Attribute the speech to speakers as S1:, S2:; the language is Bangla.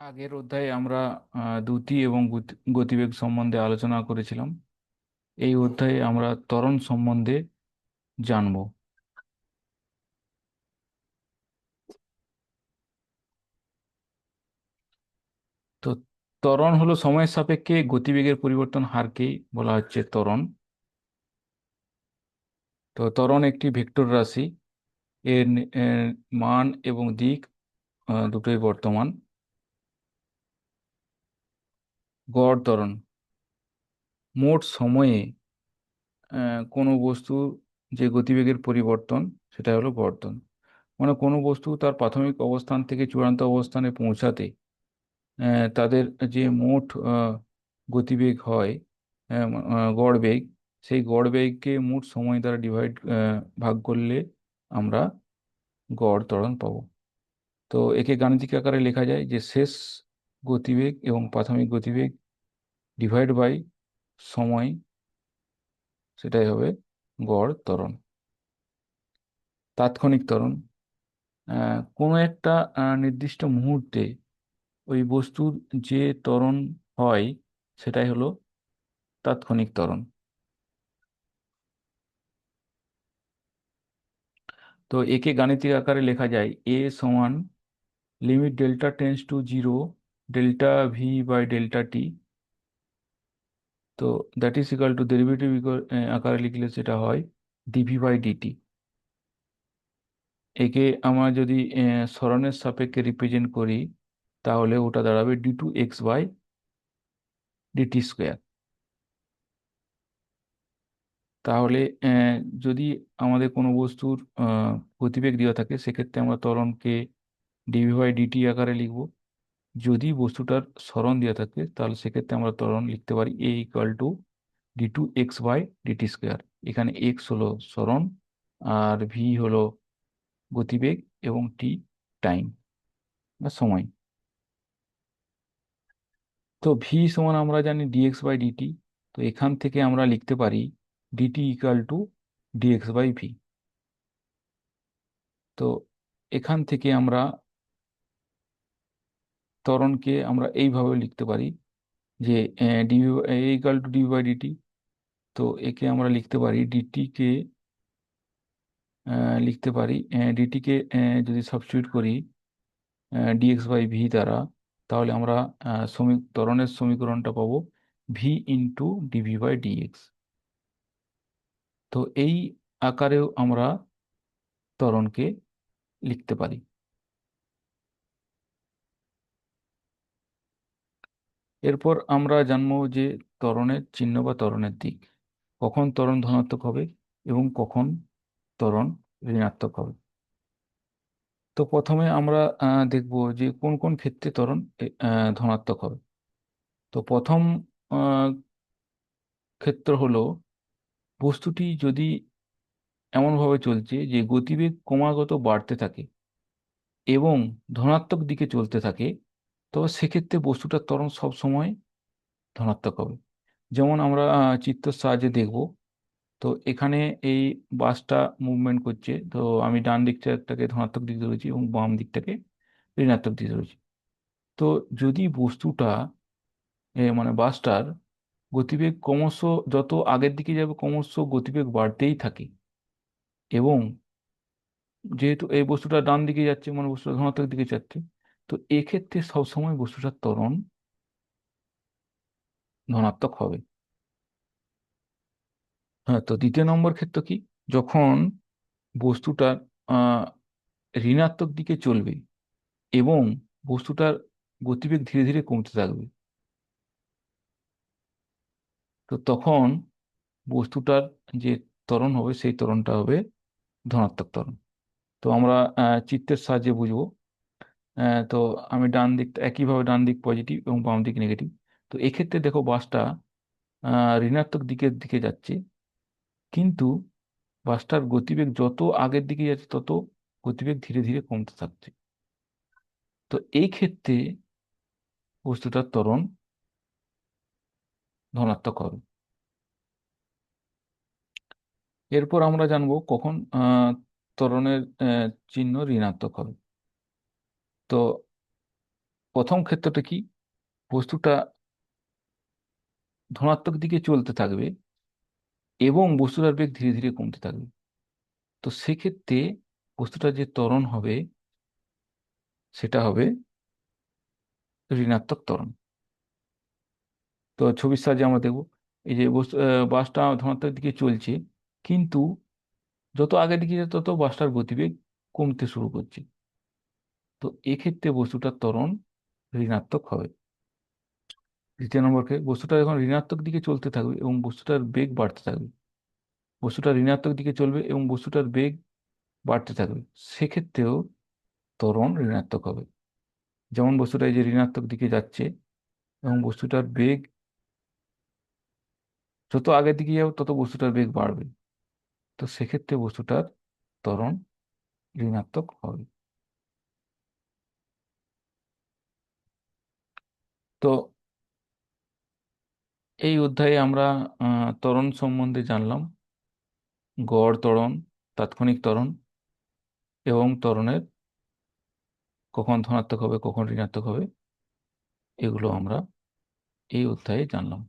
S1: আগের অধ্যায়ে আমরা দ্যুতি এবং গতিবেগ সম্বন্ধে আলোচনা করেছিলাম। এই অধ্যায়ে আমরা ত্বরণ সম্বন্ধে জানব। তো ত্বরণ হলো সময়ের সাপেক্ষে গতিবেগের পরিবর্তন হারকেই বলা হচ্ছে ত্বরণ। তো ত্বরণ একটি ভেক্টর রাশি। এর মান এবং দিক দুটোই বর্তমান। গড় ত্বরণ। মোট সময়ে কোনো বস্তু যে গতিবেগের পরিবর্তন সেটা হলো ত্বরণ। মানে কোনো বস্তু তার প্রাথমিক অবস্থান থেকে চূড়ান্ত অবস্থানে পৌঁছাতে তাদের যে মোট গতিবেগ হয় গড় বেগ, সেই গড় বেগকে মোট সময় দ্বারা ডিভাইড ভাগ করলে আমরা গড় ত্বরণ পাবো। তো একে গাণিতিক আকারে লেখা যায় যে শেষ গতিবেগ এবং প্রাথমিক গতিবেগ ডিভাইড বাই সময়, সেটাই হবে গড় ত্বরণ। তাৎক্ষণিক ত্বরণ কোনো একটা নির্দিষ্ট মুহূর্তে ওই বস্তুর যে ত্বরণ হয়, সেটাই হলো তাৎক্ষণিক ত্বরণ। তো একে গাণিতিক আকারে লেখা যায় এ সমান limit delta tends to zero delta v by delta t তো that is equal to derivative আকারে লিখলে সেটা হয় ডিভি বাই ডিটি একে আমরা যদি আহ, সরণের সাপেক্ষে রিপ্রেজেন্ট করি তাহলে ওটা দাঁড়াবে d two x by dt square তাহলে যদি আমাদের কোনো বস্তুর গতিবেগ দেওয়া থাকে সেক্ষেত্রে আমরা ত্বরণকে ডিভি বাই ডিটি আকারে লিখব। যদি বস্তুটার সরণ দেওয়া থাকে, তাহলে সেক্ষেত্রে আমরা ত্বরণ লিখতে পারি a equal to d two x by dt square এখানে এক্স হলো সরণ আর ভি হলো গতিবেগ এবং টি টাইম বা সময়। তো ভি সমান আমরা জানি ডিএক্স বাই ডিটি তো এখান থেকে আমরা লিখতে পারি dt equal to dx by v তো এখান থেকে আমরা ত্বরণকে আমরা এইভাবে লিখতে পারি যে dv equal to dv by dt তো একে আমরা লিখতে পারি ডিটিকে লিখতে পারি ডিটিকে যদি সাবস্টিটিউট করি ডিএক্স বাই ভি দ্বারা তাহলে আমরা আহ, সমী ত্বরণের সমীকরণটা পাবো v into dv by dx তো এই আকারেও আমরা ত্বরণকে লিখতে পারি। এরপর আমরা জানব যে ত্বরণের চিহ্ন বা ত্বরণের দিক। কখন ত্বরণ ধনাত্মক হবে এবং কখন ত্বরণ ঋণাত্মক হবে? তো প্রথমে আমরা দেখব যে কোন কোন ক্ষেত্রে ত্বরণ ধনাত্মক হবে। তো প্রথম ক্ষেত্র হলো বস্তুটি যদি এমনভাবে চলছে যে গতিবেগ ক্রমাগত বাড়তে থাকে এবং ধনাত্মক দিকে চলতে থাকে তবে সেক্ষেত্রে বস্তুটার ত্বরণ সবসময় ধনাত্মক হবে। যেমন আমরা আহ, চিত্রের সাহায্যে দেখব তো এখানে এই বাসটা মুভমেন্ট করছে তো আমি ডান দিকটাকে ধনাত্মক দিকে ধরেছি এবং বাম দিকটাকে ঋণাত্মক দিকে ধরেছি। তো যদি বস্তুটা মানে বাসটার গতিবেগ ক্রমশ যত আগের দিকে যাবে ক্রমশ গতিবেগ বাড়তেই থাকে এবং যেহেতু এই বস্তুটা ডান দিকে যাচ্ছে মানে বস্তুটা ধনাত্মক দিকে যাচ্ছে তো এক্ষেত্রে সবসময় বস্তুটার ত্বরণ ধনাত্মক হবে। হ্যাঁ তো দ্বিতীয় নম্বর ক্ষেত্র কি? যখন বস্তুটার ঋণাত্মক দিকে চলবে এবং বস্তুটার গতিবেগ ধীরে ধীরে কমতে থাকবে, তো তখন বস্তুটার যে ত্বরণ হবে, সেই ত্বরণটা হবে ধনাত্মক ত্বরণ। তো আমরা চিত্রের সাহায্যে বুঝব তো আমি ডান দিকটা একইভাবে ডান দিক পজিটিভ এবং বাম দিক নেগেটিভ তো এক্ষেত্রে দেখো বাসটা ঋণাত্মক দিকের দিকে যাচ্ছে। কিন্তু বাসটার গতিবেগ যত আগের দিকে যাচ্ছে, তত গতিবেগ ধীরে ধীরে কমতে থাকছে। তো এই ক্ষেত্রে বস্তুটার ত্বরণ ধনাত্মক হবে। এরপর আমরা জানব কখন ত্বরণের চিহ্ন ঋণাত্মক হবে। তো প্রথম ক্ষেত্রটা কি? বস্তুটা ধনাত্মক দিকে চলতে থাকবে এবং বস্তুটার বেগ ধীরে ধীরে কমতে থাকবে। তো সেক্ষেত্রে বস্তুটা যে ত্বরণ হবে, সেটা হবে ঋণাত্মক ত্বরণ। তো ছবির সাহায্যে আমরা দেখব, এই যে বস্তু বাসটা ধনাত্মক দিকে চলছে, কিন্তু যত আগের দিকে তত বাসটার গতিবেগ কমতে শুরু করছে। তো এক্ষেত্রে বস্তুটার ত্বরণ ঋণাত্মক হবে। দ্বিতীয় নম্বরকে বস্তুটা যখন ঋণাত্মক দিকে চলতে থাকবে এবং বস্তুটার বেগ বাড়তে থাকবে। বস্তুটা ঋণাত্মক দিকে চলবে এবং বস্তুটার বেগ বাড়তে থাকবে। সেক্ষেত্রেও ত্বরণ ঋণাত্মক হবে। যেমন বস্তুটা এই যে ঋণাত্মক দিকে যাচ্ছে এবং বস্তুটার বেগ যত আগের দিকে যাবে, তত বস্তুটার বেগ বাড়বে। তো সেক্ষেত্রে বস্তুটার ত্বরণ ঋণাত্মক হবে। তো এই অধ্যায়ে আমরা ত্বরণ সম্বন্ধে জানলাম। গড় ত্বরণ, তাৎক্ষণিক ত্বরণ এবং ত্বরণের কখন ধনাত্মক হবে, কখন ঋণাত্মক হবে, এগুলো আমরা এই অধ্যায়ে জানলাম।